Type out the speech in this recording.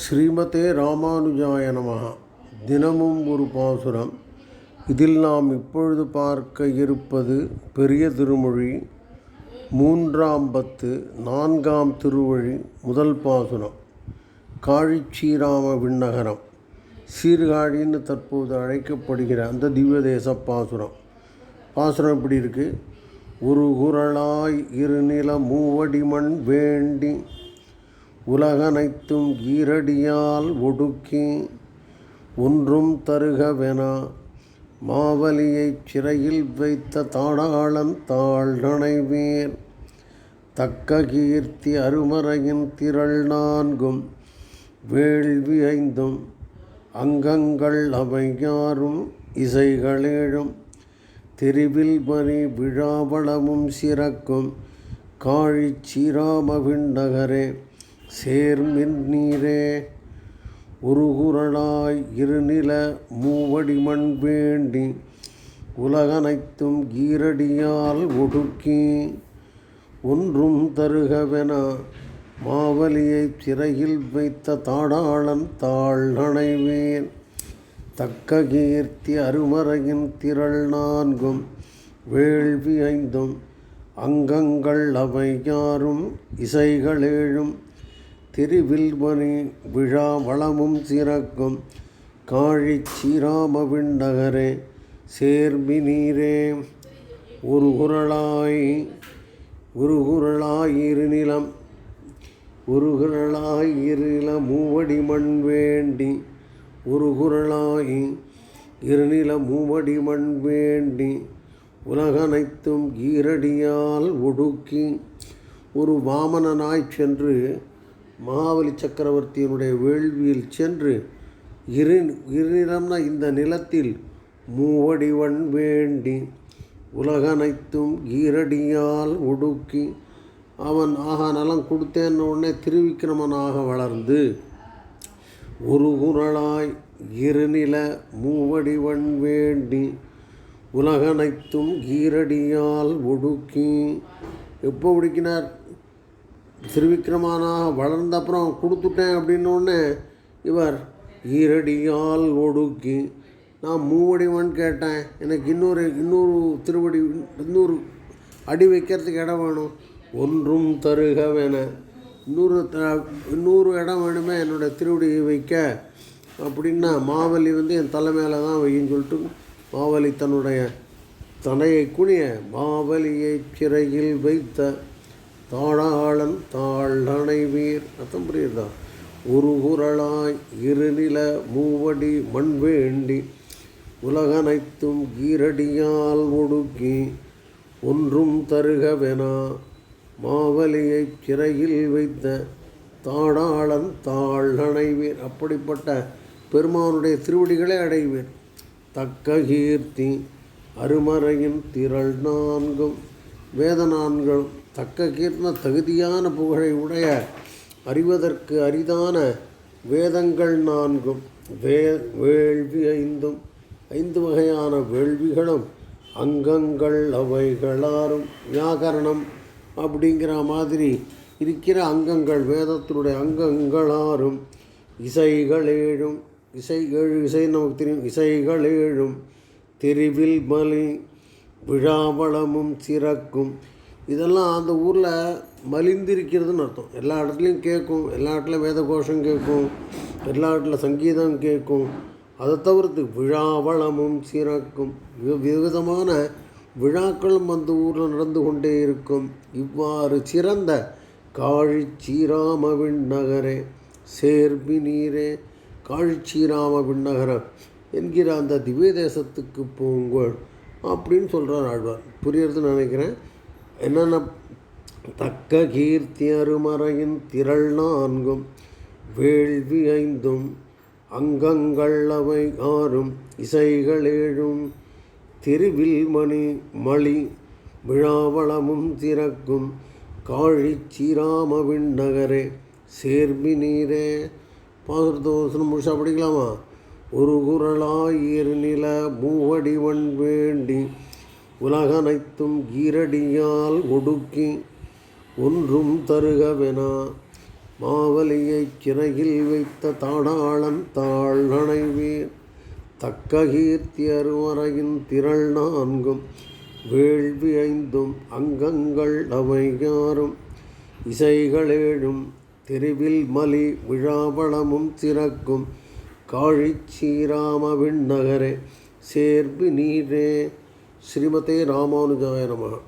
ஸ்ரீமதே ராமானுஜாய நமகா தினமும் ஒரு பாசுரம். இதில் நாம் இப்பொழுது பார்க்க இருப்பது பெரிய திருமொழி மூன்றாம் பத்து நான்காம் திருவழி முதல் பாசுரம். காழிச்சீராம விண்ணகரம். சீர்காழின்னு தற்போது அழைக்கப்படுகிற அந்த திவ்ய தேச பாசுரம். பாசுரம் இப்படி இருக்கு? ஒரு குரலாய் இருநில மூவடிமண் வேண்டி உலகனைத்தும் ஈரடியால் ஒடுக்கி ஒன்றும் தருகவெனா மாவலியைச் சிறையில் வைத்த தாடாளன் தாழ்நனைவேர் தக்க கீர்த்தி அருமறையின் திரள் நான்கும் வேள்வி ஐந்தும் அங்கங்கள் அவையாரும் இசைகளேழும். தெருவில் மறி விழாவளமும் சிறக்கும் காழிச்சீராமவிண் நகரே சேர்மின் நீரே. உருகுரலாய் இருநில மூவடிமண் வேண்டி உலகனைத்தும் ஈரடியால் ஒடுக்கி ஒன்றும் தருகவென மாவலியைச் சிறையில் வைத்த தாடாளன் தாழ்நனைவேன் தக்க கீர்த்தி அருமறையின் திரள் நான்கும் வேள்வி ஐந்தும் அங்கங்கள் அவை யாரும் இசைகளேழும் திருவில்மணி விழா வளமும் சிறக்கும். காழி சீராம நகரே சேர்மி நீரே. ஒரு குரலாய் ஒரு குரலாயிருநிலம் ஒரு குரலாயிருநில மூவடி மண் வேண்டி ஒரு குரலாய் இருநில மூவடி மண் வேண்டி உலகனைத்தும் ஈரடியால் ஒடுக்கி ஒரு வாமனனாய் சென்று மகாபலி சக்கரவர்த்தியினுடைய வேள்வியில் சென்று இரு இருநிலம்னா இந்த நிலத்தில் மூவடிவன் வேண்டி உலகனைத்தும் ஈரடியால் ஒடுக்கி அவன் ஆகா நலம் கொடுத்தேன்னு உடனே திருவிக்கிரமனாக வளர்ந்து ஒரு குரலாய் இருநில மூவடிவன் வேண்டி உலகனைத்தும் ஈரடியால் ஒடுக்கி எப்போ ஒடுக்கினார் திருவிக்கிரமானாக வளர்ந்த அப்புறம் கொடுத்துட்டேன் அப்படின்னோடனே இவர் ஈரடியால் ஒடுக்கி நான் மூவடிவான்னு கேட்டேன். எனக்கு இன்னொரு இன்னொரு திருவடி இன்னொரு அடி வைக்கிறதுக்கு இடம் வேணும். ஒன்றும் தருகவென. இன்னொரு த இன்னொரு இடம் வேணுமே என்னோட திருவடியை வைக்க. அப்படின்னா மாவலி வந்து என் தலை மேலே தான் வையின்னு சொல்லிட்டு மாவலி தன்னுடைய தனையை குனிய மாவலியை சிறையில் வைத்த தாழாளன் தாழ்நனை வீர். அர்த்தம் புரியுதா? ஒரு குரலாய் இருநில மூவடி மண் வேண்டி உலகனைத்தும் கீரடியால் ஒடுக்கி ஒன்றும் தருகவெனா மாவலியைச் சிறையில் வைத்த தாடாளன் தாழ்நனைவீர் அப்படிப்பட்ட பெருமானுடைய திருவடிகளை அடைவீர் தக்க கீர்த்தி அருமறையின் திரள் நான்கும். வேதநான்களும் தக்க கீர்த்தன தகுதியான புகழை உடைய அறிவதற்கு அரிதான வேதங்கள் நான்கும். வே வேள்வி ஐந்தும் ஐந்து வகையான வேள்விகளும் அங்கங்கள் அவைகளாரும் வியாகரணம் அப்படிங்கிற மாதிரி இருக்கிற அங்கங்கள் வேதத்தினுடைய அங்கங்களாரும் இசைகளேழும் இசை ஏழு இசை நமக்கு தெரியும். இசைகளேழும் தெருவில் மலி விழாவளமும் சிறக்கும் இதெல்லாம் அந்த ஊரில் மலிந்திருக்கிறதுன்னு அர்த்தம். எல்லா இடத்துலையும் கேட்கும். எல்லா இடத்துலையும் வேத கோஷம் கேட்கும். எல்லா இடத்துல சங்கீதம் கேட்கும். அதை தவிர்த்து விழாவளமும் சிறக்கும் விதவிதமான விழாக்களும் அந்த ஊரில் நடந்து கொண்டே இருக்கும். இவ்வாறு சிறந்த காழிச்சீராம விண்ணகரே சேர்பி நீரே காழிச்சீராம விண்ணகரம் என்கிற அந்த திவ்ய தேசத்துக்கு போங்கள் அப்படின்னு சொல்கிறார் ஆழ்வார். புரியறதுன்னு நினைக்கிறேன். என்னென்ன தக்க கீர்த்தி அருமறையின் திரள் நான்கும் வேள்வி ஐந்தும் அங்கங்கள் அவை ஆறும் இசைகளேழும் திருவில் மணி மளி விழாவளமும் திறக்கும் காழிச்சிராமவின் நகரே விண்ணகரே சேர்மி நீரே. பாசுரத்தோசனம் முழுசாக படிக்கலாமா? ஒரு குரலாயிரு நில மூவடிவன் வேண்டி உலகனைத்தும் ஈரடியால் ஒடுக்கி ஒன்றும் தருகவெனா மாவலியைச் சிறையில் வைத்த தாடாளம் தாழ் அணைவீர் தக்க கீர்த்தி அருவரையின் திரள் நான்கும் வேள்வி ஐந்தும் அங்கங்கள் அவையாரும். இசைகளேழும் தெருவில் மலி விழாவளமும் சிறக்கும் காழிச் ஸ்ரீராம விண்ணகரே சேர்பு நீரே. ஸ்ரீமதே ராமானுஜாய நமகா.